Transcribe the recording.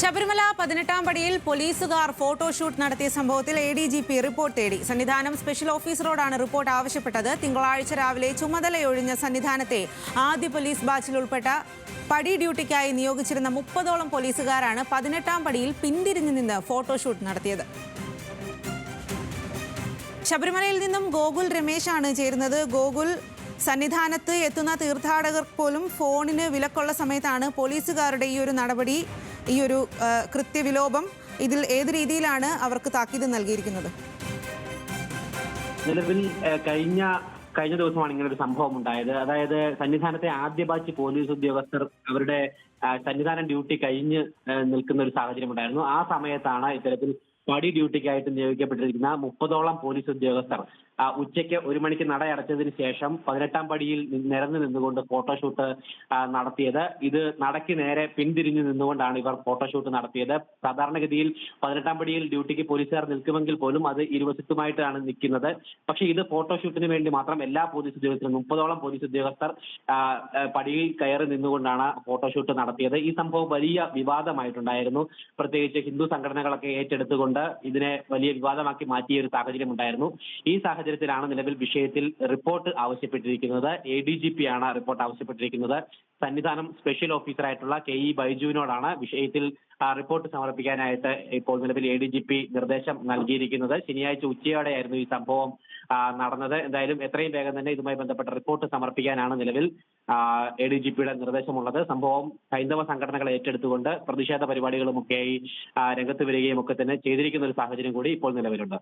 ശബരിമല പതിനെട്ടാം പടിയിൽ പോലീസുകാർ ഫോട്ടോഷൂട്ട് നടത്തിയ സംഭവത്തിൽ A D G P report തേടി. സന്നിധാനം സ്പെഷ്യൽ ഓഫീസറോടാണ് റിപ്പോർട്ട് ആവശ്യപ്പെട്ടത്. തിങ്കളാഴ്ച രാവിലെ ചുമതലയൊഴിഞ്ഞ സന്നിധാനത്തെ ആദ്യ പോലീസ് ബാച്ചിൽ ഉൾപ്പെട്ട പടി ഡ്യൂട്ടിക്കായി നിയോഗിച്ചിരുന്ന മുപ്പതോളം പോലീസുകാരാണ് പതിനെട്ടാം പടിയിൽ പിന്തിരിഞ്ഞു നിന്ന് ഫോട്ടോഷൂട്ട് നടത്തിയത്. ശബരിമലയിൽ നിന്നും ഗോകുൽ രമേശാണ് ചേരുന്നത്. ഗോകുൽ സന്നിധാനത്ത് എത്തുന്ന തീർത്ഥാടകർ പോലും ഫോണിന് വിലക്കുള്ള സമയത്താണ് പോലീസുകാരുടെ ഈ ഒരു നടപടി ഈ ഒരു കൃത്യവിലോപം ഇതിൽ ഏത് രീതിയിലാണ് അവർക്ക് താക്കീത് നൽകിയിരിക്കുന്നത്? നിലവിൽ കഴിഞ്ഞ കഴിഞ്ഞ ദിവസമാണ് ഇങ്ങനെ ഒരു സംഭവം ഉണ്ടായത്. അതായത് സന്നിധാനത്തെ ആദ്യ ബാച്ച് പോലീസ് ഉദ്യോഗസ്ഥർ അവരുടെ സന്നിധാനം ഡ്യൂട്ടി കഴിഞ്ഞ് നിൽക്കുന്ന ഒരു സാഹചര്യം ഉണ്ടായിരുന്നു. ആ സമയത്താണ് ഇത്തരത്തിൽ പടി ഡ്യൂട്ടിക്കായിട്ട് നിയോഗിക്കപ്പെട്ടിരിക്കുന്ന മുപ്പതോളം പോലീസ് ഉദ്യോഗസ്ഥർ ഉച്ചയ്ക്ക് ഒരു മണിക്ക് നട അടച്ചതിന് ശേഷം പതിനെട്ടാം പടിയിൽ നിരന്ന് നിന്നുകൊണ്ട് ഫോട്ടോഷൂട്ട് നടത്തിയത്. ഇത് നടക്ക് നേരെ പിന്തിരിഞ്ഞു നിന്നുകൊണ്ടാണ് ഇവർ ഫോട്ടോഷൂട്ട് നടത്തിയത്. സാധാരണഗതിയിൽ പതിനെട്ടാം പടിയിൽ ഡ്യൂട്ടിക്ക് പോലീസുകാർ നിൽക്കുമെങ്കിൽ പോലും അത് ഇരുവശത്തുമായിട്ടാണ് നിൽക്കുന്നത്. പക്ഷേ ഇത് ഫോട്ടോഷൂട്ടിന് വേണ്ടി മാത്രം എല്ലാ പോലീസ് ഉദ്യോഗസ്ഥരും മുപ്പതോളം പോലീസ് ഉദ്യോഗസ്ഥർ പടിയിൽ കയറി നിന്നുകൊണ്ടാണ് ഫോട്ടോഷൂട്ട് നടത്തിയത്. ഈ സംഭവം വലിയ വിവാദമായിട്ടുണ്ടായിരുന്നു. പ്രത്യേകിച്ച് ഹിന്ദു സംഘടനകളൊക്കെ ഏറ്റെടുത്തുകൊണ്ട് ഇതിനെ വലിയ വിവാദമാക്കി മാറ്റിയ ഒരു സാഹചര്യം ഉണ്ടായിരുന്നു ഈ സാഹചര്യത്തിലാണ് നിലവിൽ വിഷയത്തിൽ റിപ്പോർട്ട് ആവശ്യപ്പെട്ടിരിക്കുന്നത്. എ ഡി ജി പി ആണ് റിപ്പോർട്ട് ആവശ്യപ്പെട്ടിരിക്കുന്നത്. സന്നിധാനം സ്പെഷ്യൽ ഓഫീസറായിട്ടുള്ള കെ ഇ ബൈജുവിനോടാണ് വിഷയത്തിൽ റിപ്പോർട്ട് സമർപ്പിക്കാനായിട്ട് ഇപ്പോൾ നിലവിൽ എ ഡി ജി പി നിർദ്ദേശം നൽകിയിരിക്കുന്നത്. ശനിയാഴ്ച ഉച്ചയോടെയായിരുന്നു ഈ സംഭവം നടന്നത്. എന്തായാലും എത്രയും വേഗം തന്നെ ഇതുമായി ബന്ധപ്പെട്ട റിപ്പോർട്ട് സമർപ്പിക്കാനാണ് നിലവിൽ എ ഡി ജി പിയുടെ നിർദ്ദേശമുള്ളത്. സംഭവം ഹൈന്ദവ സംഘടനകൾ ഏറ്റെടുത്തുകൊണ്ട് പ്രതിഷേധ പരിപാടികളുമൊക്കെയായി രംഗത്ത് വരികയും ഒക്കെ തന്നെ ചെയ്തിരിക്കുന്ന ഒരു സാഹചര്യം കൂടി ഇപ്പോൾ നിലവിലുണ്ട്.